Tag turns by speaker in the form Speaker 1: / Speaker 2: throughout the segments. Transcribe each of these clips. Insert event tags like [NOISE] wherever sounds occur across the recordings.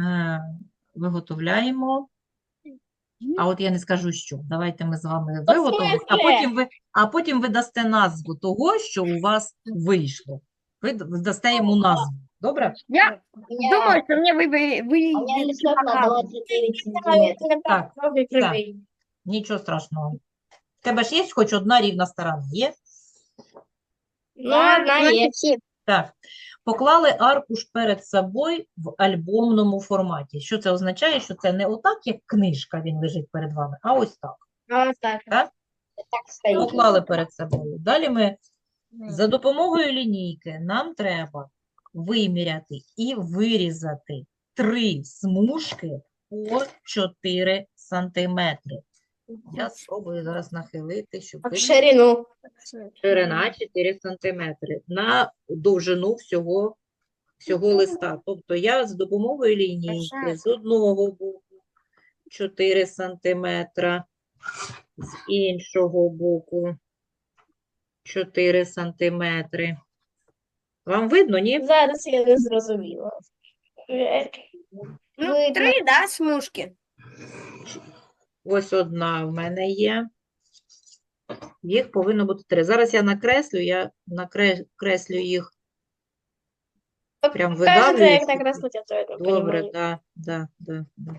Speaker 1: е, виготовляємо. А от я не скажу, що. Давайте ми з вами виготовимо, а
Speaker 2: смислі?
Speaker 1: потім ви, а потім ви дасте назву того, що у вас вийшло. Ви д- дасте йому назву. Добре?
Speaker 3: Я думаю, что мне вы, вы, вы
Speaker 2: У меня
Speaker 3: видите
Speaker 2: листок на
Speaker 3: показывают.
Speaker 2: 29 сантиметров.
Speaker 1: Так,
Speaker 2: Крові
Speaker 1: так.
Speaker 2: кривий.
Speaker 1: Нічого страшного. В тебе ж є хоч одна рівна сторона? Є?
Speaker 2: Ну, одна є.
Speaker 1: Так. Поклали аркуш перед собою в альбомному форматі. Що це означає? Що це не отак, як книжка він лежить перед вами, а ось так.
Speaker 2: Так?
Speaker 1: Так. Поклали перед собою. Далі ми за допомогою лінійки нам треба виміряти і вирізати три смужки по 4 сантиметри. Я спробую зараз нахилити, щоб
Speaker 2: В
Speaker 1: ви...
Speaker 2: ширину.
Speaker 1: Ширина 4 сантиметри на довжину всього, всього листа. Тобто я з допомогою лінійки з одного боку 4 сантиметра, з іншого боку 4 сантиметри. Вам видно, ні?
Speaker 2: Зараз я не зрозуміла.
Speaker 3: Ну,
Speaker 2: Видно.
Speaker 3: три, да, смужки?
Speaker 1: Ось одна в мене є. Їх повинно бути три. Зараз я накреслю, я накреслю їх прям
Speaker 2: Кажете,
Speaker 1: видавлюю.
Speaker 2: як так ростуть, я то я
Speaker 1: Добре,
Speaker 2: розумію.
Speaker 1: да, да, да, да.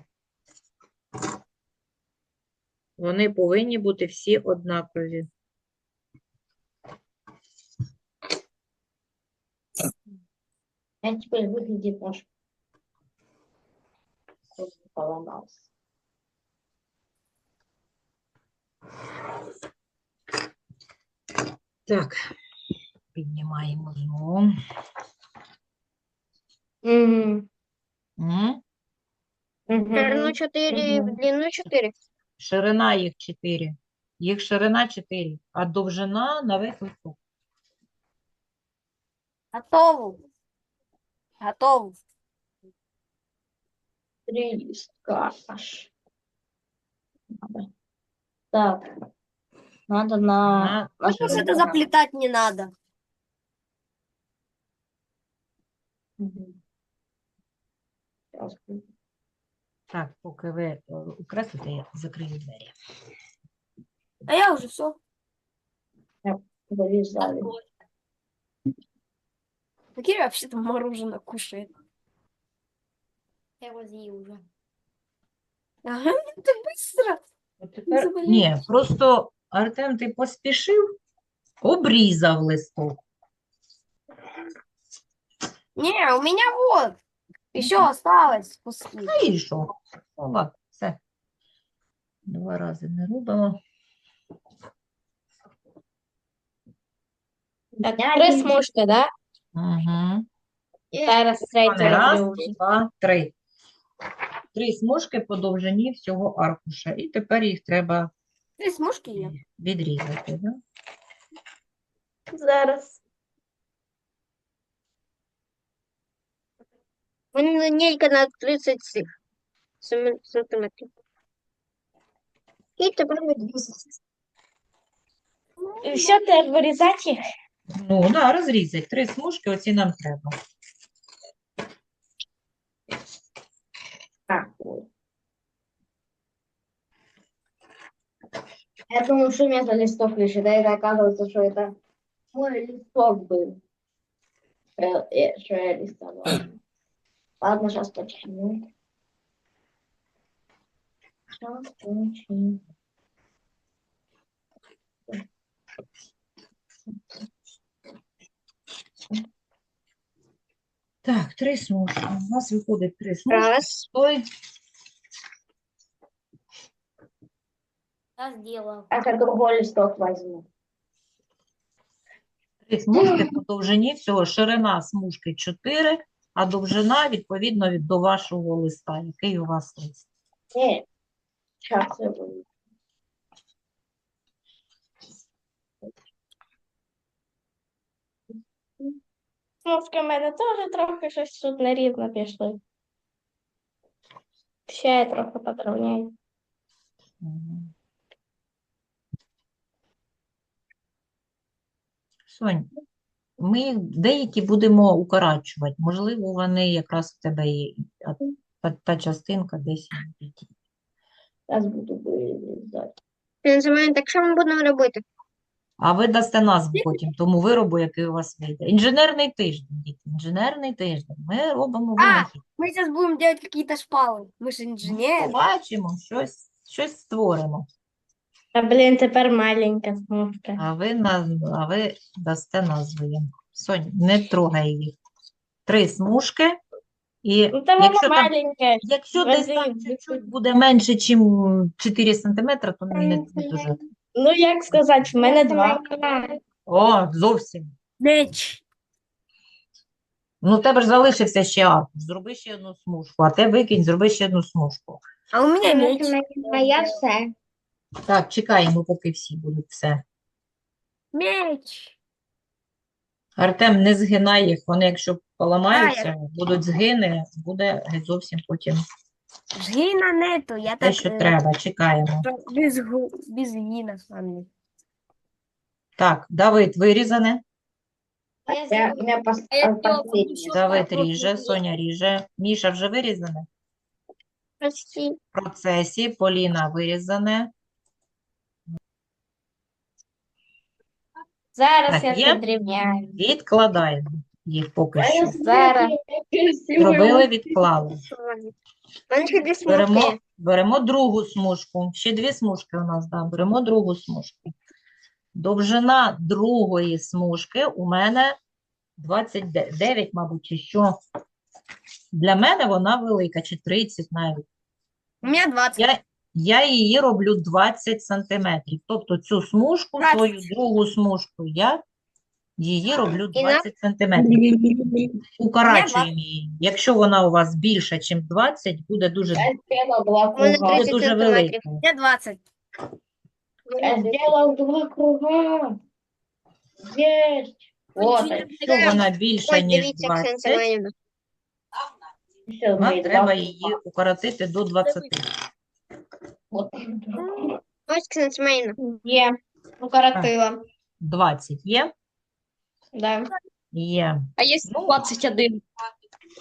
Speaker 1: Вони повинні бути всі однакові.
Speaker 2: А теперь выглядит наш поломался.
Speaker 1: Так, піднімаємо знову.
Speaker 2: Угу.
Speaker 1: М?
Speaker 2: Угу.
Speaker 3: 4,
Speaker 2: Мгм.
Speaker 3: длину 4.
Speaker 1: Ширина їх 4. Їх ширина 4, а довжина на весь листок.
Speaker 3: Готово. Готово.
Speaker 2: Три листка аж. Надо. Так. Надо на...
Speaker 1: На
Speaker 2: на
Speaker 3: что это заплетать не надо.
Speaker 2: Мгм. Сейчас.
Speaker 1: Так, поки ви е, окреслите, я закрию двері.
Speaker 3: А я уже все.
Speaker 2: Вырезали.
Speaker 3: Киря вообще там мороженое кушает. Я его съел уже. Ага, [LAUGHS] ты быстро.
Speaker 1: От тепер... Ні, просто Артем, ти поспішив, обрізав листок.
Speaker 3: Не, у меня вот. Еще осталось куски.
Speaker 1: Та і що? Ну, ладно, все. Два рази не робимо.
Speaker 2: Так, три смужки, да?
Speaker 1: Угу.
Speaker 2: Зараз третю
Speaker 1: Раз,
Speaker 2: роблю
Speaker 1: два, три. Три смужки по довжині всього аркуша. І тепер їх треба
Speaker 3: Ты смужки я?
Speaker 1: відрізати. Да?
Speaker 2: Зараз.
Speaker 3: Вони Линейка на 30 сантиметров. И теперь відрізати.
Speaker 2: І все, треба вирізати їх.
Speaker 1: Ну, да, розрізати. Три смужки, оці нам треба.
Speaker 2: Так. ой. Я думаю, что вместо листов лежит, а это оказывается, что это мой листок был. Что я, что я рисовала. [CLEARS THROAT] Ладно, сейчас починю. Сейчас починю.
Speaker 1: Так, три смужки. У нас виходить три смужки.
Speaker 3: Раз.
Speaker 1: Ой,
Speaker 3: Я сделала.
Speaker 2: А другой листок возьму.
Speaker 1: Три смужки по довжині всього. Ширина смужки 4, а довжина відповідно від до вашого листа, який у вас лист.
Speaker 2: Нет. Сейчас я буду. Смужки в мене теж трохи щось тут нерівно пішло. Ще я трохи подровняю.
Speaker 1: Сонь, ми їх деякі будемо укорачувати. Можливо, вони якраз в тебе є. а та, та частинка десь.
Speaker 2: Зараз буду вирізати.
Speaker 3: Називаємо, так що ми будемо робити?
Speaker 1: А ви дасте назву потім тому виробу, який у вас вийде. Інженерний тиждень, діти, інженерний тиждень. Ми робимо
Speaker 3: А,
Speaker 1: винахід.
Speaker 3: Мы сейчас будем делать какие-то шпалы. Мы же инженеры.
Speaker 1: Побачимо, щось, щось створимо.
Speaker 2: А блін, тепер маленька смужка.
Speaker 1: А ви, на, а ви дасте назву їм. Сонь, не трогай їх. Три смужки. І
Speaker 2: Ну, та воно
Speaker 1: якщо там,
Speaker 2: маленьке.
Speaker 1: якщо десь там
Speaker 2: Вадим,
Speaker 1: чуть-чуть буде менше, ніж 4 см, то не, не дуже.
Speaker 2: Ну, як сказати, в мене два.
Speaker 1: О, зовсім.
Speaker 3: Меч.
Speaker 1: Ну, в тебе ж залишився ще аркуш. Зроби ще одну смужку, а те викинь, зроби ще одну смужку.
Speaker 3: А у меня меч.
Speaker 2: Моя все.
Speaker 1: Так, чекаємо, поки всі будуть все.
Speaker 3: Меч.
Speaker 1: Артем, не згинай їх, вони якщо поламаються, будуть згини, буде геть зовсім потім
Speaker 3: Жгина нету. Я так.
Speaker 1: те, що
Speaker 3: э,
Speaker 1: треба. Чекаємо.
Speaker 3: без, гу- без гина с вами.
Speaker 1: Так, Давид вирізане.
Speaker 2: Я, я
Speaker 3: А
Speaker 2: поставив.
Speaker 1: Давид ріже, Соня ріже. Міша вже вирізане.
Speaker 3: Почти.
Speaker 1: В процесі. Поліна вирізане.
Speaker 2: Зараз
Speaker 1: Так,
Speaker 2: я підрівняю.
Speaker 1: Відкладаємо їх поки що.
Speaker 2: Зараз.
Speaker 1: Зробили, відклали.
Speaker 3: Манчик без
Speaker 1: Беремо,
Speaker 3: смужки.
Speaker 1: беремо другу смужку. Ще дві смужки у нас, да. Беремо другу смужку. Довжина другої смужки у мене 29, мабуть, чи що. Для мене вона велика, чи 30 навіть.
Speaker 3: У меня 20.
Speaker 1: Я, я її роблю 20 сантиметрів. Тобто цю смужку,
Speaker 3: 20.
Speaker 1: свою другу смужку, я її роблю 20 сантиметрів. Укорачуємо її. Якщо вона у вас більша, ніж 20, буде дуже,
Speaker 2: Я
Speaker 1: буде дуже велика.
Speaker 3: Меня 20.
Speaker 2: Я зробила два круга. Єсть.
Speaker 1: Якщо вона більша, ніж 20, нам треба її укоротити до 20.
Speaker 3: Ось Ксенія Семенівна.
Speaker 2: Є. Укоротила.
Speaker 1: 20 є?
Speaker 2: Да.
Speaker 1: Є.
Speaker 3: А есть
Speaker 1: Ну,
Speaker 3: 21.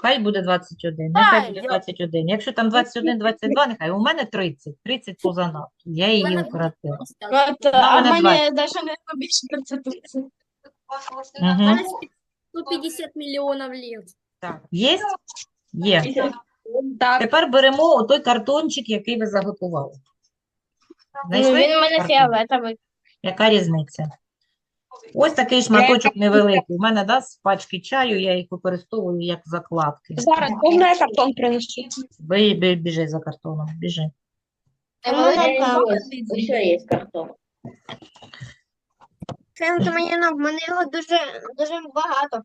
Speaker 1: Хай буде 21, нехай
Speaker 3: Ай,
Speaker 1: буде
Speaker 3: я-
Speaker 1: 21. Якщо там 21, 22, нехай. У мене 30. 30 позанадто. Я її укоротила.
Speaker 2: От, в
Speaker 1: мене
Speaker 2: навіть не більше конституції.
Speaker 1: Угу.
Speaker 3: 150 миллионов лет.
Speaker 1: Так, є? Є.
Speaker 3: Так.
Speaker 1: Тепер беремо той картончик, який ви заготували.
Speaker 2: Ну,
Speaker 1: Знайшли
Speaker 2: він у мене
Speaker 1: картон?
Speaker 2: фіолетовий.
Speaker 1: Яка різниця? Ось такий шматочок невеликий. У мене, да, з пачки чаю, я їх використовую як закладки.
Speaker 4: Зараз, можна я картон принесу?
Speaker 1: Бі, бі- біжи за картоном, біжи.
Speaker 2: У мене ось, ще є картон.
Speaker 3: Ксенія Семенівна, в мене його дуже, дуже багато.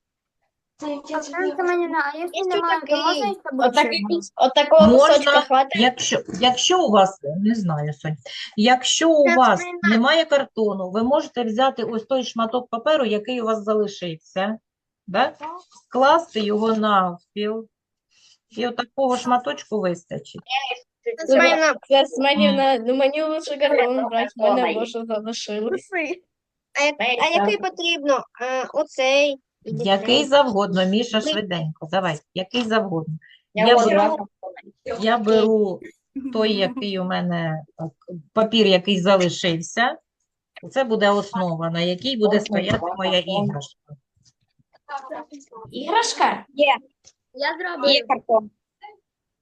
Speaker 2: Отакого кусочка хватить.
Speaker 1: Якщо, якщо у вас, не знаю, Сонь, якщо у
Speaker 3: Це
Speaker 1: вас
Speaker 3: правильно.
Speaker 1: немає картону, ви можете взяти ось той шматок паперу, який у вас залишився, да? скласти його навпіл, і от такого шматочку вистачить.
Speaker 2: Це ну мені лучше картон брати, в мене може залишилось.
Speaker 3: а, як- а який потрібно? Е, Оцей.
Speaker 1: Який завгодно, Міша, швиденько, давай, який завгодно.
Speaker 2: Я
Speaker 1: Я беру- Я беру той, який у мене, папір, який залишився. Це буде основа, на якій буде стояти моя іграшка.
Speaker 2: Іграшка? Є.
Speaker 3: Я зробив.
Speaker 4: Є картон.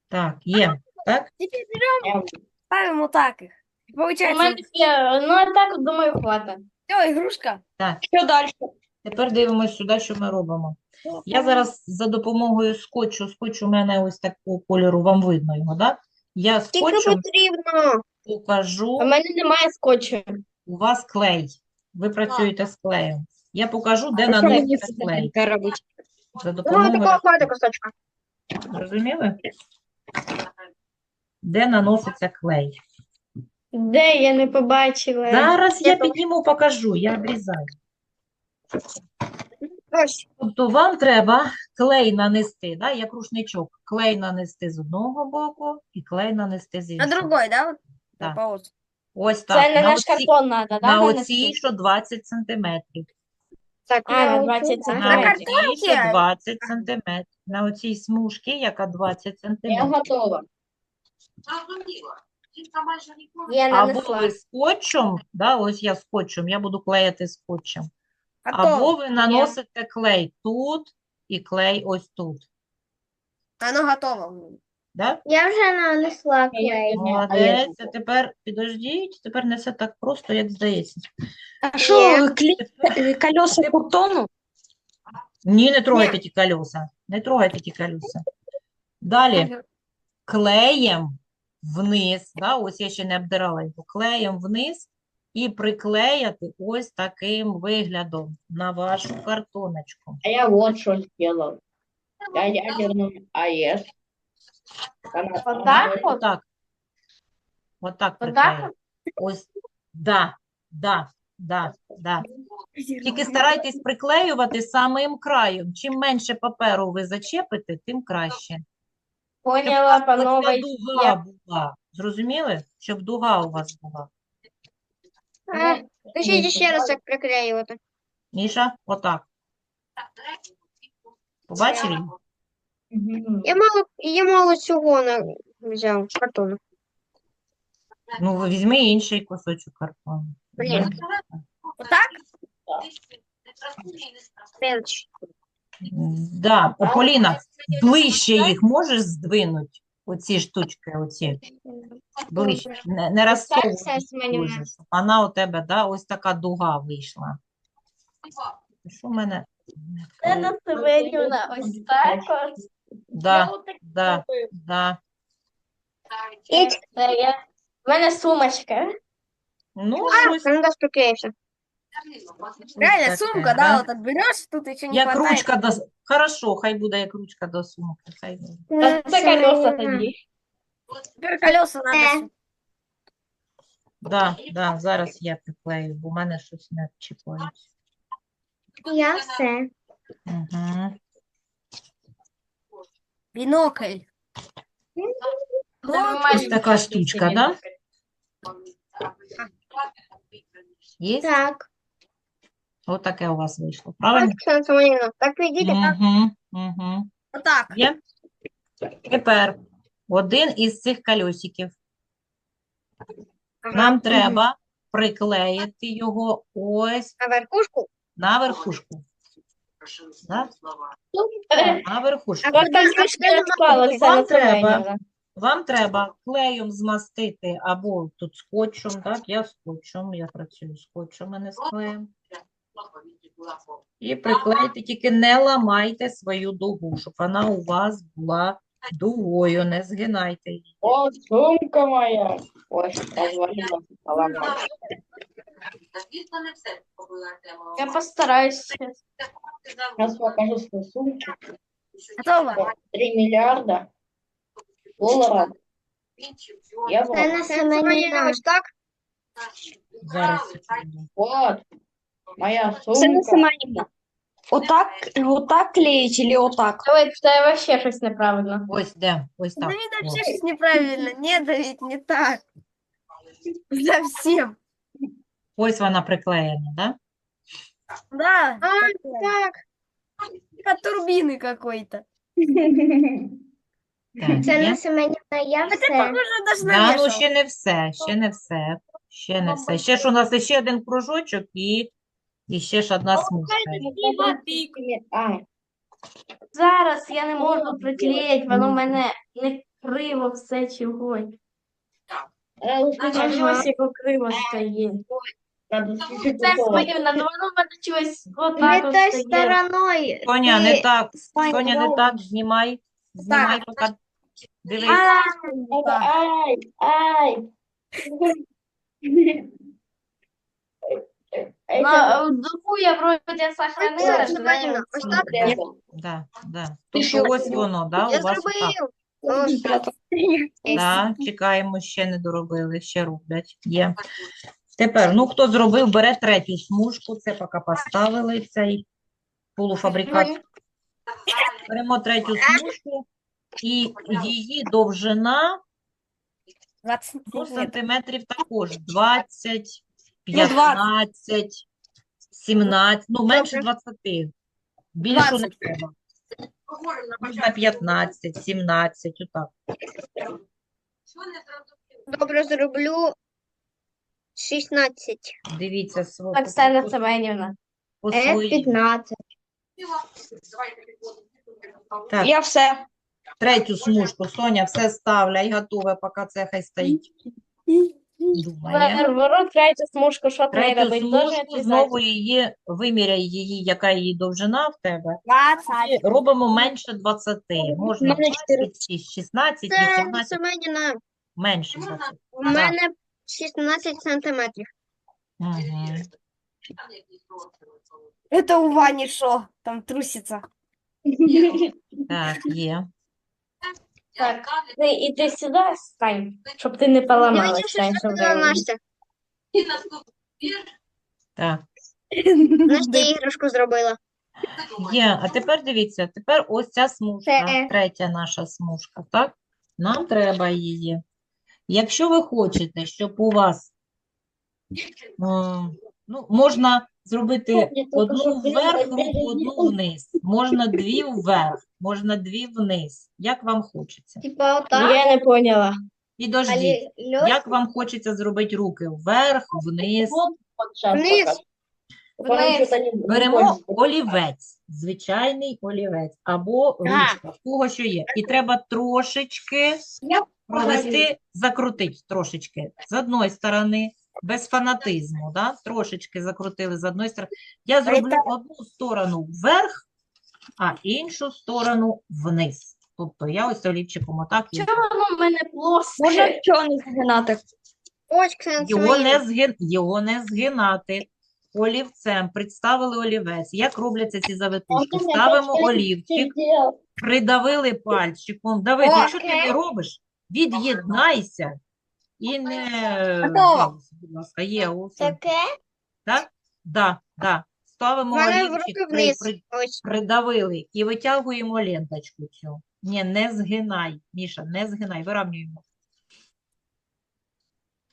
Speaker 1: Так, є. Так?
Speaker 3: Теперь берем, ставим вот так их.
Speaker 2: У мене є, ну а так, думаю, хватить.
Speaker 3: все, игрушка.
Speaker 1: Так.
Speaker 4: Що далі?
Speaker 1: Тепер дивимось сюди, що ми робимо. Я зараз за допомогою скотчу, скотч у мене ось такого кольору, вам видно його, так? Я
Speaker 3: потрібно?
Speaker 1: покажу,
Speaker 2: У мене немає скотчу.
Speaker 1: у вас клей. Ви працюєте з клеєм. Я покажу, де наноситься клей. За
Speaker 3: Ну,
Speaker 1: допомогою. Зрозуміли? Де наноситься клей?
Speaker 2: Де я не побачила?
Speaker 1: Зараз я підніму, покажу, я обрізаю.
Speaker 3: Ось.
Speaker 1: Тобто вам треба клей нанести, да, як рушничок, клей нанести з одного боку і клей нанести з
Speaker 3: На
Speaker 1: іншого.
Speaker 3: другой, да?
Speaker 1: Да.
Speaker 3: На.
Speaker 1: Ось
Speaker 2: Це
Speaker 1: так,
Speaker 2: на
Speaker 1: на
Speaker 2: наш
Speaker 1: оці,
Speaker 2: картон треба, да,
Speaker 1: на оці, що 20 сантиметрів.
Speaker 3: Так,
Speaker 2: А, на
Speaker 3: я
Speaker 2: 20
Speaker 3: учу.
Speaker 2: сантиметрів.
Speaker 1: На
Speaker 3: На
Speaker 1: оці, що 20 сантиметрів. на оцій смужці, яка 20
Speaker 2: Я готова.
Speaker 3: Я
Speaker 1: Або
Speaker 3: нанесла.
Speaker 1: ви скотчем, да, ось я скотчем, я буду клеїти скотчем. Або ви наносите клей тут і клей ось тут.
Speaker 3: Оно готово.
Speaker 1: Да?
Speaker 2: Я вже нанесла
Speaker 3: клей.
Speaker 1: Молодець. А тепер підождіть, тепер не все так просто, як здається.
Speaker 4: А що, клеїти колеса картону?
Speaker 1: Ні, не трогайте ті колеса. Не трогайте ті колеса. Далі клеєм вниз, да, ось я ще не обдирала його, клеєм вниз і приклеяти ось таким виглядом на вашу картоночку.
Speaker 2: А я вот. Я. Она-
Speaker 3: Вот
Speaker 2: она
Speaker 3: так
Speaker 2: говорит,
Speaker 3: вот?
Speaker 1: Отак. Отак
Speaker 3: Вот
Speaker 1: приклеїти. Ось, да, да, да, да. Тільки старайтесь приклеювати самим краєм. Чим менше паперу ви зачепите, тим краще. Щоб
Speaker 3: Поняла
Speaker 1: у
Speaker 3: по
Speaker 1: вас оця дуга була. Зрозуміли? Щоб дуга у вас була.
Speaker 3: Скажіть ще раз, як приклеювати.
Speaker 1: Міша, отак. Побачили?
Speaker 2: «Мгм».
Speaker 3: Я мало, я мало цього на... взяв, картону.
Speaker 1: Ну, візьми інший кусочок картону.
Speaker 3: Блін. Отак? Следующий.
Speaker 1: Да, Поліна, ближче їх можеш здвинути? Оці штучки, оці. Ближче. Не, не розсовуй дуже, щоб вона у тебе, да, ось така дуга вийшла. Що в мене?
Speaker 3: Це Семенівна, ось так ось.
Speaker 1: Да, да, да.
Speaker 3: Це я. У мене сумочка.
Speaker 1: Ну,
Speaker 3: А,
Speaker 1: щось
Speaker 3: да, приклеився. Реально, сумка,
Speaker 1: да?
Speaker 3: вот так берешь, тут еще не
Speaker 1: як
Speaker 3: хватает.
Speaker 1: ручка до... с- Хорошо, хай буде як ручка до сумки. Хай буде.
Speaker 2: Та Це колеса тоді.
Speaker 3: Теперь колеса надо. сюда.
Speaker 1: Да, да, зараз я приклею, бо в мене щось не чіпається.
Speaker 3: Я все.
Speaker 1: Угу.
Speaker 3: Бинокль.
Speaker 1: Ось така штучка, да? Є?
Speaker 3: Так.
Speaker 1: Ось таке у вас вийшло, правильно?
Speaker 3: Так видите?
Speaker 1: Угу, угу.
Speaker 3: Вот так.
Speaker 1: Є? Тепер один із цих кольосиків. Нам треба приклеїти його ось
Speaker 3: На верхушку?
Speaker 1: на верхушку. Да? На верхушку.
Speaker 3: А вот так
Speaker 2: Розклала,
Speaker 1: Вам треба. Вам треба клеєм змастити або тут скотчем, так? Я скотчем, я працюю скотчем, а не з клеєм. І приклейте, тільки не ламайте свою дугу, щоб вона у вас була дугою, не згинайте її.
Speaker 2: О, сумка моя. Ой, развалила. поломала.
Speaker 3: Я постараюсь
Speaker 2: покажу свою сумку.
Speaker 3: Готово.
Speaker 2: 3 миллиарда долларов. Евро.
Speaker 3: Оксана Семенівна, ось так?
Speaker 1: Зараз.
Speaker 2: Вот. Моя
Speaker 4: Оксана
Speaker 2: сумка.
Speaker 4: Семенівна, отак, отак клеїть чи отак?
Speaker 3: Ой, це вообще щось неправильно.
Speaker 1: Ось де, ось так.
Speaker 3: Давид,
Speaker 1: О.
Speaker 3: вообще щось неправильно. Ні, Давид, не так. Совсем.
Speaker 1: Ось вона приклеєна, да?
Speaker 3: Да. А, так. Как турбины какой-то.
Speaker 1: Так, є?
Speaker 3: Семенівна, я все. Це похоже даже на
Speaker 1: Да, ну
Speaker 3: вешалку.
Speaker 1: ще не все, ще не все, ще не все. Ще ж у нас ще один кружочок і, і ще ж одна смужка.
Speaker 3: Зараз я не можу приклеїти, воно в мене не криво все чогось.
Speaker 2: не
Speaker 3: криво стає. Це
Speaker 2: готовить.
Speaker 3: ну воно в мене чогось отак от стає.
Speaker 2: стороною.
Speaker 1: Соня, не так,
Speaker 2: Соня,
Speaker 1: Соня, не так, знімай, знімай, поки, дивись.
Speaker 2: Ай, ай. [LAUGHS]
Speaker 3: Ну, в духу я вроде сохранила.
Speaker 2: Ось
Speaker 3: да.
Speaker 2: Ось так?
Speaker 1: Да, да.
Speaker 2: Ти
Speaker 1: Тобто
Speaker 2: що?
Speaker 1: ось воно, да, у вас отак. Да, чекаємо, ще не доробили, ще роблять. Є. Тепер, ну хто зробив, бере третю смужку, це поки поставили цей полуфабрикат. Беремо третю смужку і її довжина
Speaker 3: 20
Speaker 1: ну, сантиметрів також 20,
Speaker 4: Ну, 20.
Speaker 1: 15, 17, ну менше
Speaker 3: Добре.
Speaker 1: 20. Більше не
Speaker 3: 20.
Speaker 1: треба. Можна 15, 17, отак.
Speaker 5: Добре, зроблю 16.
Speaker 1: Дивіться свого
Speaker 3: Оксана Семенівна.
Speaker 2: Е,
Speaker 1: своїй.
Speaker 2: 15.
Speaker 1: Так,
Speaker 4: Я все.
Speaker 1: третю смужку. Соня, все ставляй, готове, поки це хай стоїть. Думає.
Speaker 3: Третю смужку, що треба
Speaker 1: Третю
Speaker 3: робити? Дуже
Speaker 1: смужку, знову її, виміряй її, яка її довжина в тебе.
Speaker 3: 20.
Speaker 1: І робимо менше 20. Можна
Speaker 4: мене
Speaker 1: 26, 16, 18,
Speaker 5: Семеніна.
Speaker 1: менше 20.
Speaker 5: У мене 16 сантиметрів.
Speaker 1: Угу.
Speaker 3: Это у Вані що? Там труситься.
Speaker 1: Так, є.
Speaker 3: Так, ти іди сюди стань, щоб ти не
Speaker 5: що
Speaker 3: Стань, щоб я-
Speaker 5: Настя.
Speaker 1: Так,
Speaker 5: Настя іграшку зробила.
Speaker 1: є. А тепер дивіться, тепер ось ця смужка,
Speaker 2: Це.
Speaker 1: третя наша смужка, так? Нам треба її. Якщо ви хочете, щоб у вас, м, ну, можна зробити одну вверх руку, одну вниз. Можна дві вверх, можна дві вниз. Як вам хочеться?
Speaker 2: Типа отак.
Speaker 3: Я не поняла.
Speaker 1: Підождіть. Як вам хочеться зробити руки? Вверх, вниз.
Speaker 5: Вниз.
Speaker 3: Вниз.
Speaker 1: Беремо олівець, звичайний олівець, або ручка, в кого що є. І треба трошечки провести, закрутити трошечки з одної сторони, без фанатизму, да? Трошечки закрутили з одної сторони. Я зроблю одну сторону вверх, а іншу сторону вниз. Тобто я ось олівчиком отак
Speaker 3: Чому воно в мене плоске?
Speaker 4: Можна чого не згинати?
Speaker 1: Його не, згин... Його не згинати. Олівцем представили олівець. Як робляться ці завитушки? Ставимо олівчик, придавили пальчиком. Давид,
Speaker 2: О,
Speaker 1: якщо ти не робиш, від'єднайся і не
Speaker 3: Готово.
Speaker 1: жалуйся. Є ось.
Speaker 2: Таке.
Speaker 1: Так? Да, да. Ставимо
Speaker 5: мене в
Speaker 1: олівчик,
Speaker 5: руки
Speaker 1: при-
Speaker 5: вниз.
Speaker 1: при-
Speaker 5: Ось.
Speaker 1: придавили і витягуємо ленточку цю. Ні, не згинай, Міша, не згинай, виравнюємо.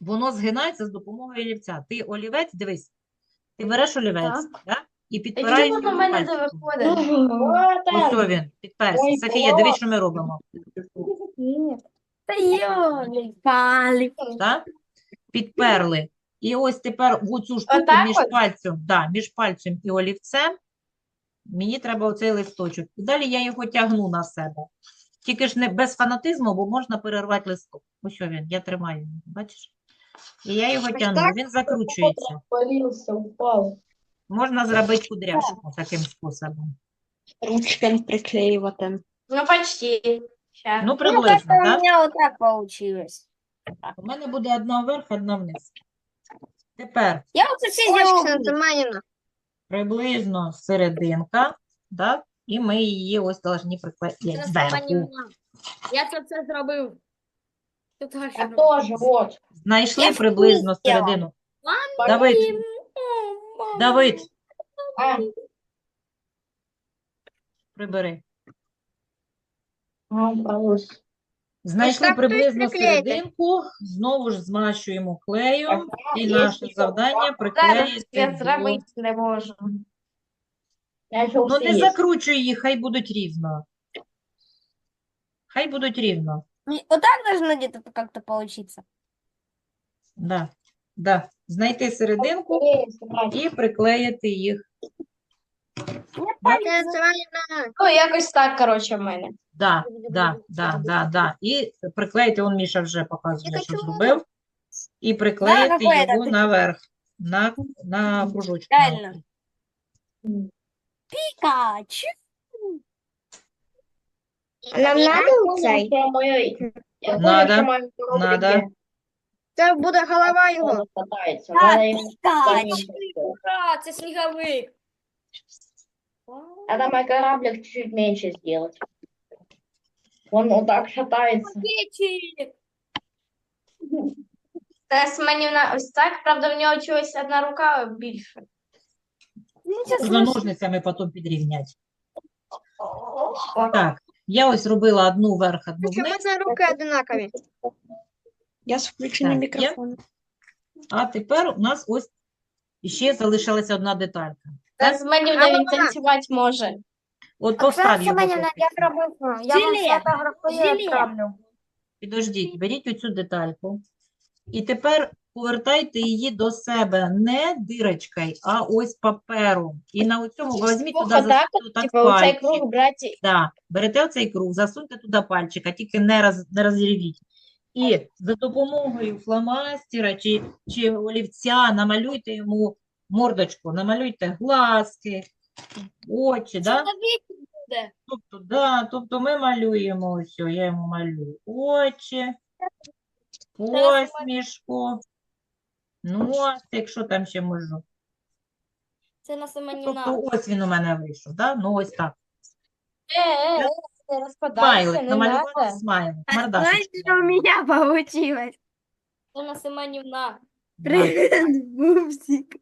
Speaker 1: Воно згинається з допомогою олівця. Ти олівець, дивись, ти береш олівець, да? і підпираєш
Speaker 3: Чому воно мене не
Speaker 1: пальчиком.
Speaker 3: виходить?
Speaker 1: Ось він, підперся. Софія, дивись, що ми робимо.
Speaker 3: Йолі, палі.
Speaker 1: Так? Підперли. І ось тепер в оцю штуку
Speaker 3: Отак
Speaker 1: між пальцем, да, між пальцем і олівцем мені треба оцей листочок. І далі я його тягну на себе. Тільки ж не без фанатизму, бо можна перервати листок. Ось що він, я тримаю, його, бачиш? І я його тягну, він закручується. Можна зробити кудряшку таким способом.
Speaker 4: Ручки приклеювати.
Speaker 3: Ну, почти. Ща.
Speaker 1: Ну,
Speaker 3: Ну,
Speaker 1: приблизно,
Speaker 3: как-то у
Speaker 1: да?
Speaker 3: меня вот так получилось.
Speaker 1: У мене буде одна вверх, одна вниз. Тепер
Speaker 3: Я вот
Speaker 5: Семенівна.
Speaker 1: приблизно серединка, да? і ми її ось повинні приклеїти зверху.
Speaker 3: Я це все зробив. Тут
Speaker 2: Я теж, от.
Speaker 1: Знайшли
Speaker 3: Я
Speaker 1: приблизно
Speaker 3: вміла.
Speaker 1: середину. Давид, Давид,
Speaker 2: А,
Speaker 1: прибери. Знайшли приблизно серединку, знову ж змащуємо клеєм, і наше завдання приклеїти
Speaker 3: я зробити не можу.
Speaker 1: Ну не закручуй їх, хай будуть рівно. Хай будуть рівно.
Speaker 3: Не- Вот так должно где-то как-то получиться.
Speaker 1: Да, да. Знайти серединку і приклеїти їх.
Speaker 3: Ну, якось так, коротше, в мене.
Speaker 1: Да, да, да, да, да. І приклеїти, он Міша вже показує, що зробив. І приклеїти його наверх, на, на кружочку.
Speaker 3: Правильно. Пікач.
Speaker 5: Нам надо цей?
Speaker 1: Надо, надо.
Speaker 5: Це буде голова його.
Speaker 3: Пікач. Ура, це сніговик.
Speaker 2: Надо мой кораблик чуть-чуть меньше сделать. Он вот так шатается.
Speaker 3: Печик. Та Семенівна ось так, правда, в нього чогось одна рука більше. Ну, це
Speaker 1: За ножницями потім підрівняти. Так, я ось робила одну вверх, одну
Speaker 5: Чому
Speaker 1: вниз,
Speaker 5: це руки одинакові?
Speaker 4: Я з включеним
Speaker 1: Так, є? а тепер у нас ось ще залишилася одна деталька.
Speaker 3: Та він танцювати може.
Speaker 1: От постав його
Speaker 3: Семенівна, я зробив, ну, я вам і
Speaker 1: жилет.
Speaker 3: відправлю.
Speaker 1: Підождіть, беріть оцю детальку. І тепер повертайте її до себе не дирочкою, а ось папером. І на цьому візьміть туди засуньте так
Speaker 2: Типа оцей
Speaker 1: пальчик.
Speaker 2: круг брати.
Speaker 1: Да, берете оцей круг, засуньте туди пальчика, тільки не, роз, не розрівіть. І за допомогою фломастера чи, чи олівця намалюйте йому мордочку, намалюйте глазки, очі, да?
Speaker 3: буде.
Speaker 1: Тобто, да, тобто ми малюємо ось, я йому малюю очі, посмішку, нос, якщо там ще можу.
Speaker 3: Це на Семенівна.
Speaker 1: Тобто ось він у мене вийшов, да? Ну ось так.
Speaker 2: Е, е, е, не розпадайся,
Speaker 1: Смайлик,
Speaker 2: не
Speaker 1: намалювати
Speaker 2: надо.
Speaker 1: смайлик,
Speaker 3: Знаете,
Speaker 1: мордашечку.
Speaker 3: что у меня получилось? Це Семенівна.
Speaker 1: Да,
Speaker 3: Привет, Бубсик.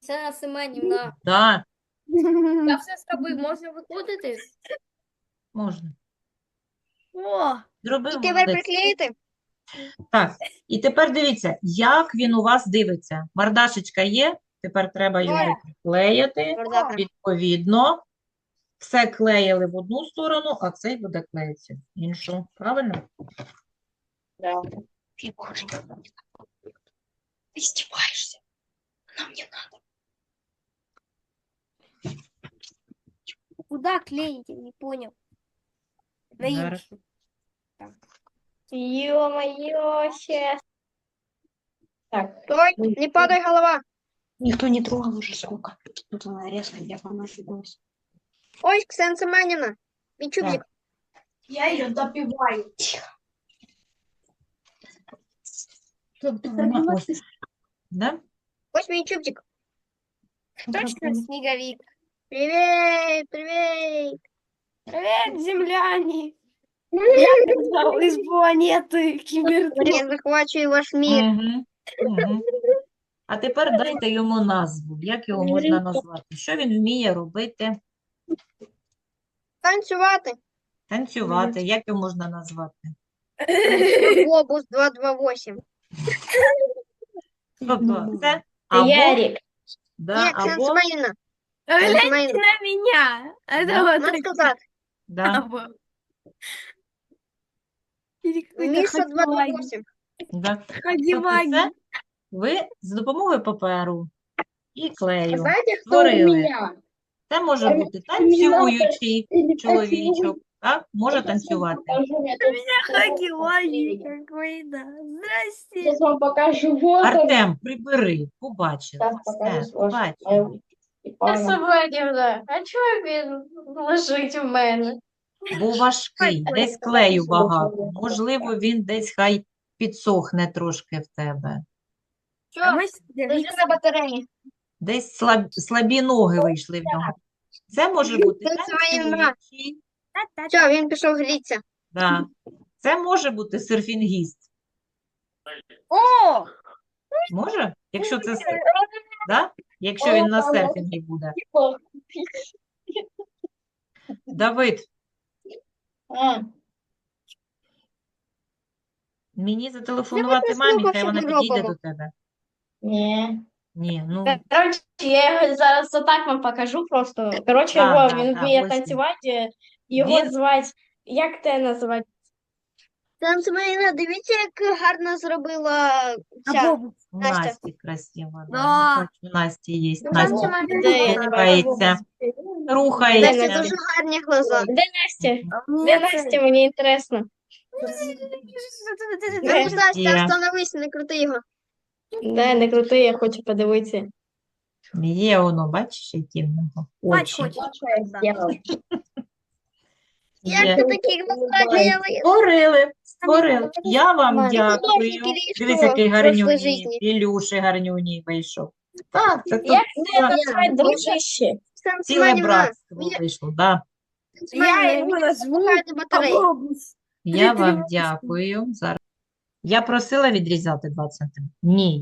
Speaker 3: Це Семенівна.
Speaker 1: да,
Speaker 3: Я все зробив, можна виходити?
Speaker 1: можна.
Speaker 3: О,
Speaker 1: Зробив
Speaker 5: І тепер
Speaker 1: молодець.
Speaker 5: приклеїти?
Speaker 1: Так, і тепер дивіться, як він у вас дивиться. Мордашечка є, тепер треба його приклеїти.
Speaker 5: Мордаха.
Speaker 1: Відповідно, все клеїли в одну сторону, а цей буде клеїтися в іншу. Правильно?
Speaker 2: Да.
Speaker 4: Ты издеваешься. Нам не надо.
Speaker 3: куда клеите? Не понял. На инш.
Speaker 1: Зараз.
Speaker 2: Ё-моё, щас. Так,
Speaker 5: Стой, не падай голова.
Speaker 4: Никто не трогал уже сколько. Тут она резко, я понадобилась.
Speaker 5: Ой, Ксен Семенівна. Мій чубчик.
Speaker 2: я ее допиваю.
Speaker 1: Вона ось. Да?
Speaker 5: Ось мій чубчик.
Speaker 3: Точно снеговик.
Speaker 5: Привіт, привіт.
Speaker 3: Привет, земляне. Я пришел из планеты.
Speaker 5: Я захвачую ваш мір.
Speaker 1: Мгм, мгм. А тепер дайте йому назву. Як його можна назвати? Що він вміє робити?
Speaker 5: Танцювати.
Speaker 1: Танцювати. Як його можна назвати?
Speaker 5: Глобус 228.
Speaker 1: Тобто це або,
Speaker 2: Ярик.
Speaker 1: да,
Speaker 5: Ні,
Speaker 1: або,
Speaker 5: Семенівна.
Speaker 3: Гляньте
Speaker 5: Семенівна.
Speaker 3: на меня. Это
Speaker 1: Да?
Speaker 3: вот
Speaker 5: Можна
Speaker 3: так
Speaker 5: сказати?
Speaker 1: да.
Speaker 3: або. Или какой-то
Speaker 5: Міша
Speaker 3: Хаги-Ваги.
Speaker 1: Да.
Speaker 5: 228.
Speaker 1: Тобто це ви з допомогою паперу і клею
Speaker 2: Знаете, кто у
Speaker 1: створили.
Speaker 2: меня?
Speaker 1: Це може бути танцюючий чоловічок, так? Може танцювати.
Speaker 2: Покажу, я тут
Speaker 3: Хаги-Ваги. Здрасте.
Speaker 2: Сейчас вам покажу вот.
Speaker 1: Артем, прибери, побачили.
Speaker 2: Сейчас покажу
Speaker 1: Все, побачили.
Speaker 2: Степана.
Speaker 3: А чого він лежить у мене?
Speaker 1: Бо важкий, десь клею багато. Можливо, він десь хай підсохне трошки в тебе.
Speaker 3: Ми
Speaker 5: Лежи на батареї.
Speaker 1: Десь слаб, слабі ноги вийшли в нього. Це може бути
Speaker 5: Це своя мама.
Speaker 1: танцюючий,
Speaker 5: він пішов грітися.
Speaker 1: да. Це може бути серфінгіст.
Speaker 3: О!
Speaker 1: Може? Якщо це с- да? Якщо він на серфінгі буде. Давид, мені зателефонувати мамі, хай вона підійде до тебе.
Speaker 2: не.
Speaker 1: Ні, ну
Speaker 6: Коротше, я його зараз отак вам покажу просто. Коротше, його, він вміє танцювати, його звати, як те називати?
Speaker 5: Семенівна, дивіться, як гарно зробила ця.
Speaker 3: Або.
Speaker 5: Настя.
Speaker 1: Насті красиво. Да.
Speaker 3: Да.
Speaker 1: У Насті є.
Speaker 6: Ну,
Speaker 1: Настя
Speaker 6: там не
Speaker 1: рухається,
Speaker 5: Настя,
Speaker 1: рухається.
Speaker 5: дуже гарні глаза.
Speaker 6: Де Настя? Де Настя? Мені інтересно.
Speaker 1: Де?
Speaker 5: Ну, Настя, остановись, не крути його.
Speaker 6: Де, не крутий, я хочу подивитися.
Speaker 1: Є воно, бачиш, які в нього
Speaker 3: Спать
Speaker 1: очі.
Speaker 3: хочеш.
Speaker 5: Як ти такі глаза?
Speaker 1: Створили, створили. Я вам дякую.
Speaker 5: Ілюшко
Speaker 1: який гарнюній. Ілюші гарнюній вийшов. Так, це тут
Speaker 6: це дружище?
Speaker 1: Ціле братство
Speaker 5: я-
Speaker 1: вийшло, да.
Speaker 3: Я його назву.
Speaker 1: Я вам дякую. Зараз. Я просила відрізати 20 см? Ні,